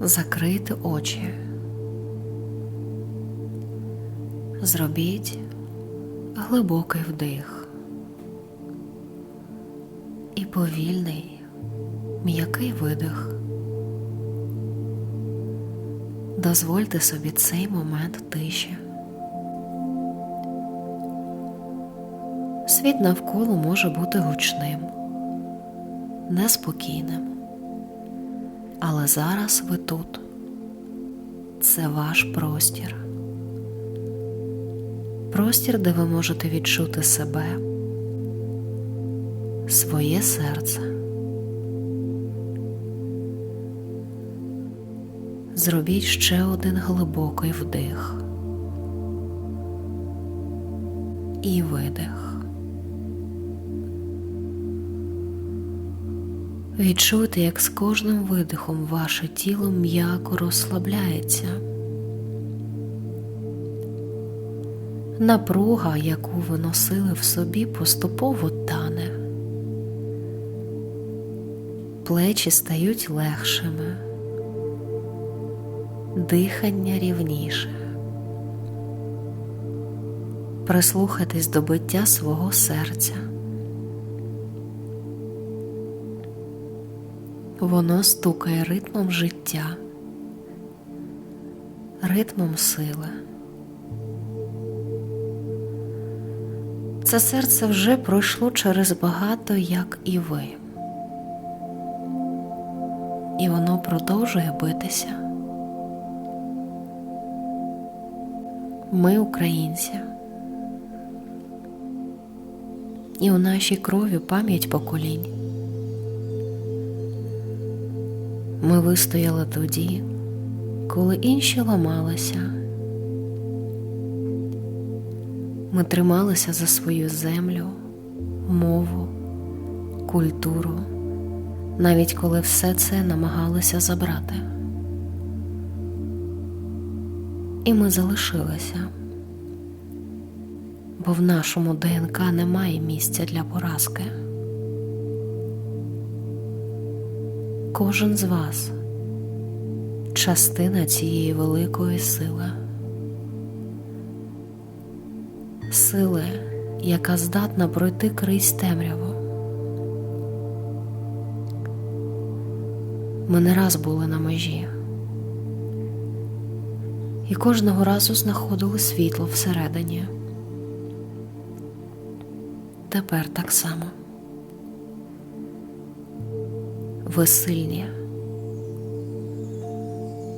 закрийте очі. Зробіть глибокий вдих і повільний м'який видих. Дозвольте собі цей момент тиші. Світ навколо може бути гучним, неспокійним. Але зараз ви тут. Це ваш простір. Простір, де ви можете відчути себе, своє серце. Зробіть ще один глибокий вдих і видих. Відчуйте, як з кожним видихом ваше тіло м'яко розслабляється. Напруга, яку ви носили в собі, поступово тане. Плечі стають легшими, дихання рівніше. Прислухайтесь до биття свого серця. Воно стукає ритмом життя, ритмом сили. Це серце вже пройшло через багато, як і ви, і воно продовжує битися. Ми українці, і у нашій крові пам'ять поколінь. Ми вистояли тоді, коли інші ламалися. Ми трималися за свою землю, мову, культуру, навіть коли все це намагалися забрати. І ми залишилися, бо в нашому ДНК немає місця для поразки. Кожен з вас частина цієї великої сили, сили, яка здатна пройти крізь темряву. Ми не раз були на межі, і кожного разу знаходили світло всередині. Тепер так само. Ви сильні,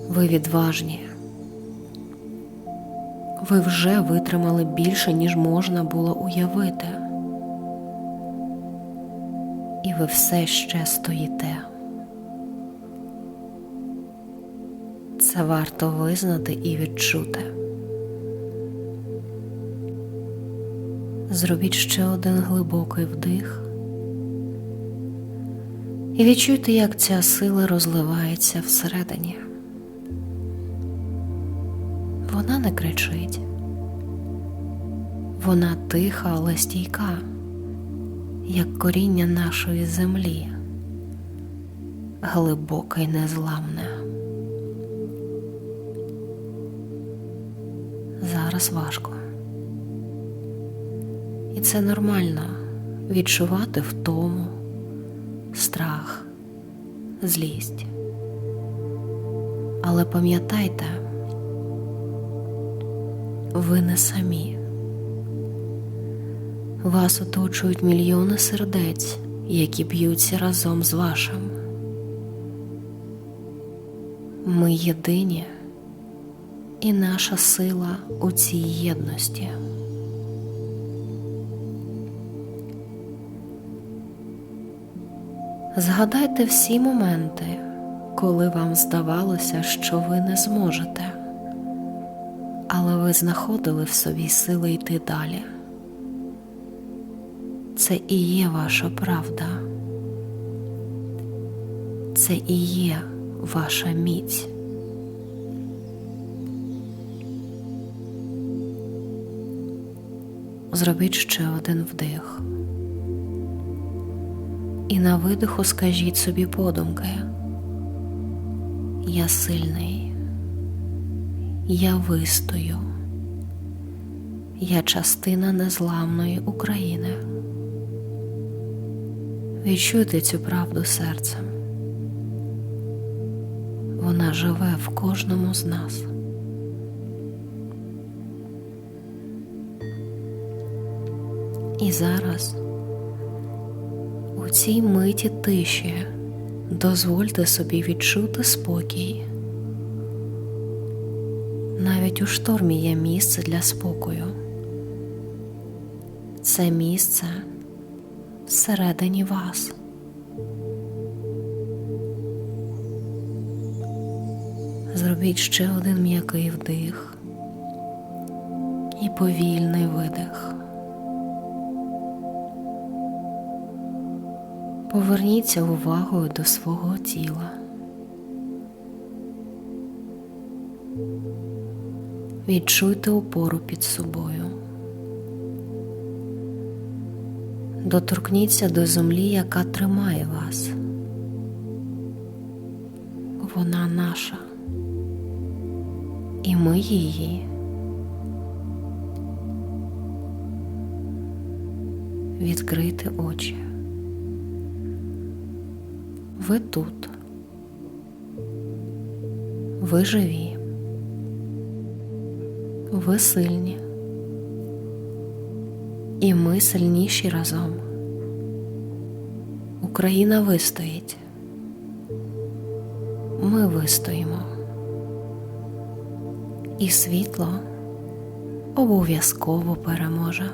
ви відважні, ви вже витримали більше, ніж можна було уявити, і ви все ще стоїте. Це варто визнати і відчути. Зробіть ще один глибокий вдих. І відчуйте, як ця сила розливається всередині. Вона не кричить, вона тиха, але стійка, як коріння нашої землі, глибоке й незламне. Зараз важко. І це нормально відчувати втому страх, злість. Але пам'ятайте, ви не самі. Вас оточують мільйони сердець, які б'ються разом з вашим. Ми єдині, і наша сила у цій єдності. Згадайте всі моменти, коли вам здавалося, що ви не зможете, але ви знаходили в собі сили йти далі. Це і є ваша правда, це і є ваша міць. Зробіть ще один вдих. І на видиху скажіть собі подумки. Я сильний. Я вистою. Я частина незламної України. Відчуйте цю правду серцем. Вона живе в кожному з нас. І зараз цій миті тиші дозвольте собі відчути спокій. Навіть у штормі є місце для спокою. Це місце всередині вас. Зробіть ще один м'який вдих і повільний видих. Поверніться увагою до свого тіла. Відчуйте опору під собою. Доторкніться до землі, яка тримає вас. Вона наша. І ми її. Відкрити очі. Ви тут. Ви живі. Ви сильні. І ми сильніші разом. Україна вистоїть. Ми вистоїмо. І світло обов'язково переможе.